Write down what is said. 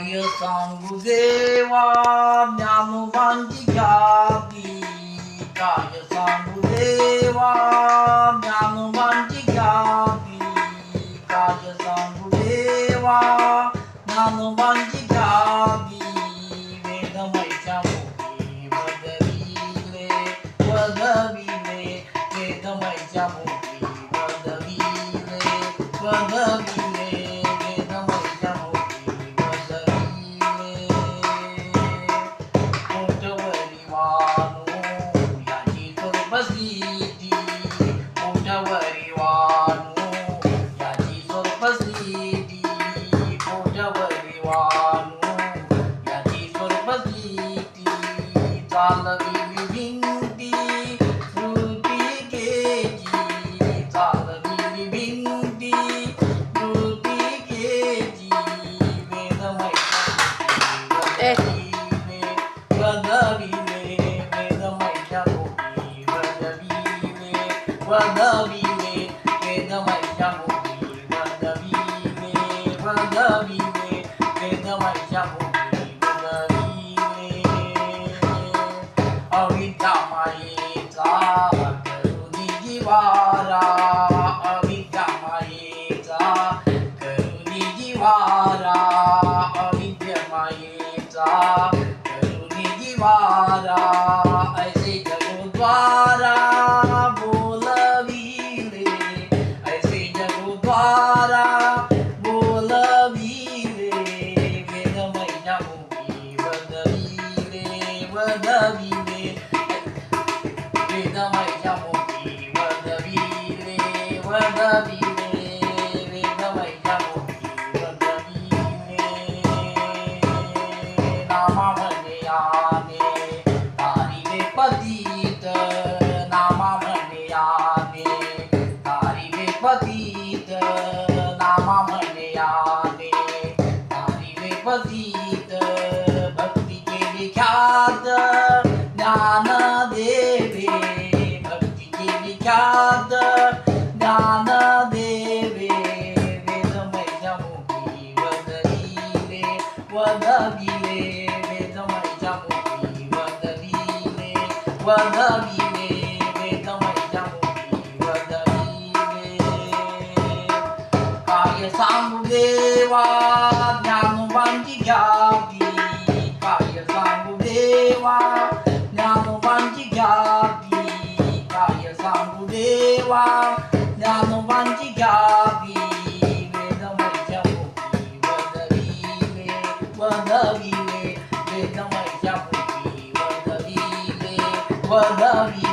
काय सांगू देवा ज्ञानोबांची ख्याती काय सांगू देवा ज्ञानोबांची ख्याती काय सांगू देवा ज्ञानोबांची ख्याती वेदमयच्या मोठी बदविले वदविले वेदमयच्या मोठी बदविले वदविले. بصيتي متوري وانو يا جيزور بصيتي متوري وانو يا جيزور بصيتي طالبي ببنتي فلتي كيجي طالبي ببنتي فلتي كيجي ميدا ميدا वदविले वेदमयच्या मोठी अविद्या मायेचा करुणी जिवारा अविद्या मायेचा करुणी अविद्या मायेचा करुणी ऐसे वदविले वेदमयच्या मुखी वदविले वदविले वेदमयच्या मुखी वदविले वदविले वेदमयच्या मुखी वदविले काय सांगू देवा ज्ञानोबांची घ्यावी काय सांगू देवा ज्ञानोबांची घ्यावी काय सांगू देवा वदविले वेदमयच्या मुखी वदविले वदविले